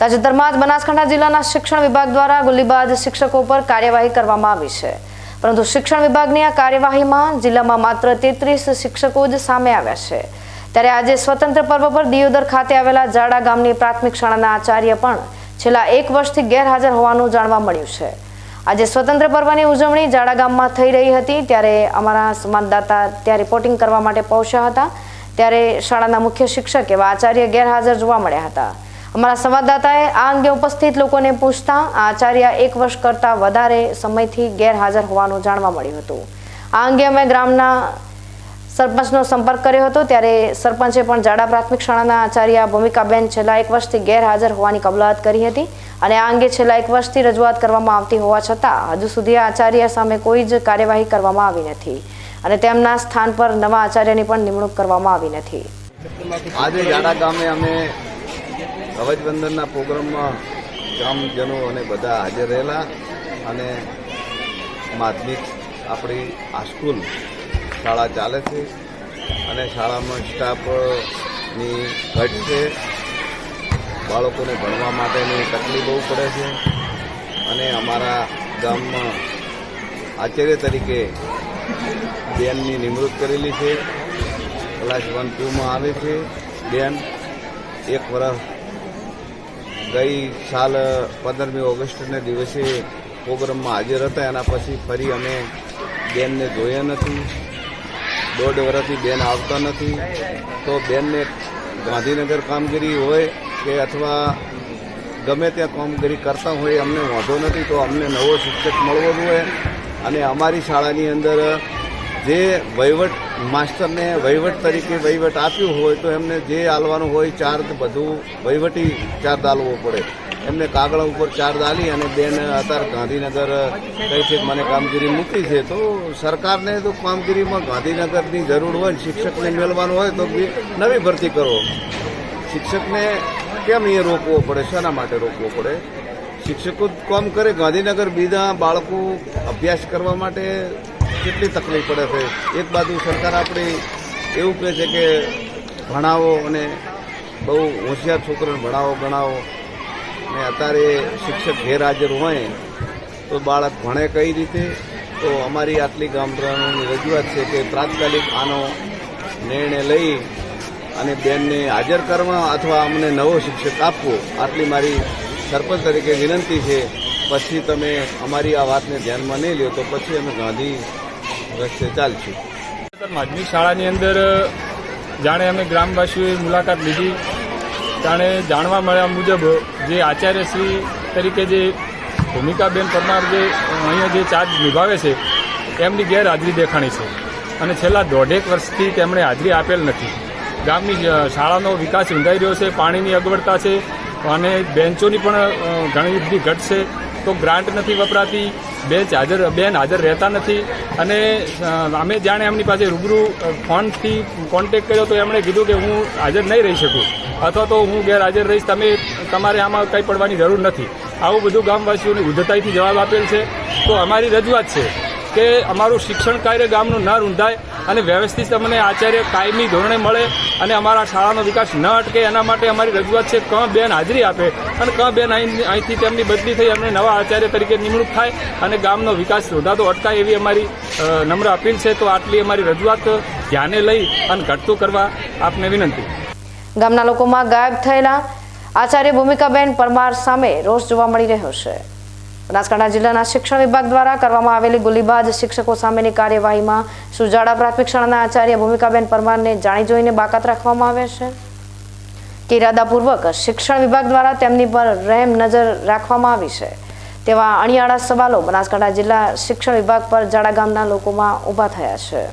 તાજેતરમાં જ બનાસકાંઠા જિલ્લાના શિક્ષણ વિભાગ દ્વારા ગુલીબાજ શિક્ષકો પર કાર્યવાહી કરવામાં આવી છે. પરંતુ શિક્ષણ વિભાગની આ કાર્યવાહીમાં જિલ્લામાં માત્ર તેત્રીસ શિક્ષકો જ સામે આવ્યા છે. ત્યારે આજે સ્વતંત્ર પર્વ પર દિયોદર ખાતે આવેલા જાડા ગામની પ્રાથમિક શાળાના આચાર્ય પણ છેલ્લા એક વર્ષથી ગેરહાજર હોવાનું જાણવા મળ્યું છે. આજે સ્વતંત્ર પર્વની ઉજવણી જાડા ગામમાં થઈ રહી હતી ત્યારે અમારા સંવાદદાતા ત્યાં રિપોર્ટિંગ કરવા માટે પહોંચ્યા હતા. ત્યારે શાળાના મુખ્ય શિક્ષક એવા આચાર્ય ગેરહાજર જોવા મળ્યા હતા. અમારા સંવાદદાતાએ આ અંગે ઉપસ્થિત લોકોને પૂછતા આચાર્ય એક વર્ષ કરતાં વધારે સમયથી ગેરહાજર હોવાનું જાણવા મળ્યું હતું. આ અંગે અમે ગ્રામના સરપંચનો સંપર્ક કર્યો હતો, ત્યારે સરપંચે પણ જાડા પ્રાથમિક શાળાના આચાર્ય ભૂમિકાબેન છેલ્લા એક વર્ષથી ગેરહાજર હોવાની કબૂલાત કરી હતી અને આ અંગે છેલ્લા એક વર્ષથી રજૂઆત કરવામાં આવતી હોવા છતાં હજુ સુધી આચાર્ય સામે કોઈ જ કાર્યવાહી કરવામાં આવી નથી અને તેમના સ્થાન પર નવા આચાર્યની પણ નિમણૂક કરવામાં આવી નથી. આજે જાડા ગામે અમે ધ્વજવંદનના પ્રોગ્રામમાં ગામજનો અને બધા હાજર રહેલા અને માધ્યમિક આપણી આ સ્કૂલ શાળા ચાલે છે અને શાળામાં સ્ટાફની ઘટ છે. બાળકોને ભણવા માટેની તકલીફ બહુ પડે છે અને અમારા ગામમાં આચાર્ય તરીકે બેનની નિમણૂક કરેલી છે. ક્લાસ વન ટુમાં આવે છે બેન. એક વર્ષ ગઈ સાલ પંદરમી ઓગસ્ટને દિવસે પ્રોગ્રામમાં હાજર હતા. એના પછી ફરી અમે બેનને જોયા નથી. દોઢ વર્ષથી બેન આવતા નથી. તો બેનને ગાંધીનગર કામગીરી હોય કે અથવા ગમે ત્યાં કામગીરી કરતા હોય, અમને વાંધો નથી. તો અમને નવો શિક્ષક મળવો જોઈએ. અને અમારી શાળાની અંદર જે વહીવટ માસ્ટરને વહીવટ તરીકે વહીવટ આપ્યું હોય તો એમને જે આલવાનું હોય ચાર્જ બધું વહીવટી ચાર્જ આલવો પડે. એમને કાગળ ઉપર ચાર્જ આલી અને બેન અત્યારે ગાંધીનગર કહે છે મને કામગીરી મૂકી છે. તો સરકારને તો કામગીરીમાં ગાંધીનગરની જરૂર હોય શિક્ષકને મેળવાનું હોય તો નવી ભરતી કરો. શિક્ષકને કેમ એ રોકવો પડે? શેના માટે રોકવો પડે? શિક્ષકો કામ કરે. ગાંધીનગર બીજા બાળકો અભ્યાસ કરવા માટે કેટલી તકલીફ પડે છે? એક બાજુ સરકાર આપણી એવું કહે છે કે ભણાવો અને બહુ હોશિયાર છોકરાને ભણાવો, ગણાવો. ને અત્યારે શિક્ષક ગેરહાજર હોય તો બાળક ભણે કઈ રીતે? તો અમારી આટલી ગામડાની રજૂઆત છે કે તાત્કાલિક આનો નિર્ણય લઈ અને બેનને હાજર કરવા અથવા અમને નવો શિક્ષક આપવો આટલી મારી સરપંચ તરીકે વિનંતી છે. પછી તમે અમારી આ વાતને ધ્યાનમાં નહીં લ્યો તો પછી અમે ગાંધી રસ્તે ચાલશું. માધ્યમિક શાળાની અંદર જાણે અમે ગ્રામવાસીઓએ મુલાકાત લીધી. જાણે જાણવા મળ્યા મુજબ, જે આચાર્યશ્રી તરીકે જે ભૂમિકાબેન પરમાર જે અહીંયા જે ચાર્જ નિભાવે છે, એમની ગેરહાજરી દેખાણી છે. અને છેલ્લા દોઢેક વર્ષથી તેમણે હાજરી આપેલ નથી. ગામની શાળાનો વિકાસ ઊંધાઈ રહ્યો છે, પાણીની અગવડતા છે, અને બેન્ચોની પણ ઘણી બધી ઘટ છે. તો ગ્રાન્ટ નથી વપરાતી બેન્ચ હાજર બેન હાજર રહેતા નથી. અને અમે જાણે એમની પાસે રૂબરૂ ફોનથી કોન્ટેક કર્યો તો એમણે કીધું કે હું હાજર નહીં રહી શકું. અથવા તો હું ગેરહાજર રહીશ, તમે, તમારે આમાં કંઈ પડવાની જરૂર નથી. આવું બધું ગામવાસીઓની ઉદ્ધતાઈથી જવાબ આપેલ છે. તો અમારી રજૂઆત છે કે અમારું શિક્ષણ કાર્ય ગામનું ન રૂંધાય અને વ્યવસ્થિત અમને આચાર્ય કાયમી ધોરણે મળે અને અમારા શાળાનો વિકાસ ન અટકે, એના માટે અમારી રજૂઆત છે ક બેન હાજરી આપે. અને ક બેન અહીં અહીંથી તેમની બદલી થઈ અમને નવા આચાર્ય તરીકે નિમણૂક થાય અને ગામનો વિકાસ રોધાતો અટકાય એવી અમારી નમ્ર અપીલ છે. તો આટલી અમારી રજૂઆત ધ્યાને લઈ અને ઘટતું કરવા આપને વિનંતી. ગામના લોકોમાં ગાયબ થયેલા આચાર્ય ભૂમિકાબેન પરમાર સામે રોષ જોવા મળી રહ્યો છે. બનાસકાંઠા જિલ્લાના શિક્ષણ વિભાગ દ્વારા કરવામાં આવેલી ગુલીબાજ શિક્ષકો સામેની કાર્યવાહીમાં સુજાડા પ્રાથમિક શાળાના આચાર્ય ભૂમિકાબેન પરમારને જાણી જોઈને બાકાત રાખવામાં આવે છે. ઇરાદાપૂર્વક શિક્ષણ વિભાગ દ્વારા તેમની પર રહેમ નજર રાખવામાં આવી છે. તેવા અણિયાળા સવાલો બનાસકાંઠા જિલ્લા શિક્ષણ વિભાગ પર જાડા ગામના લોકોમાં ઊભા થયા છે.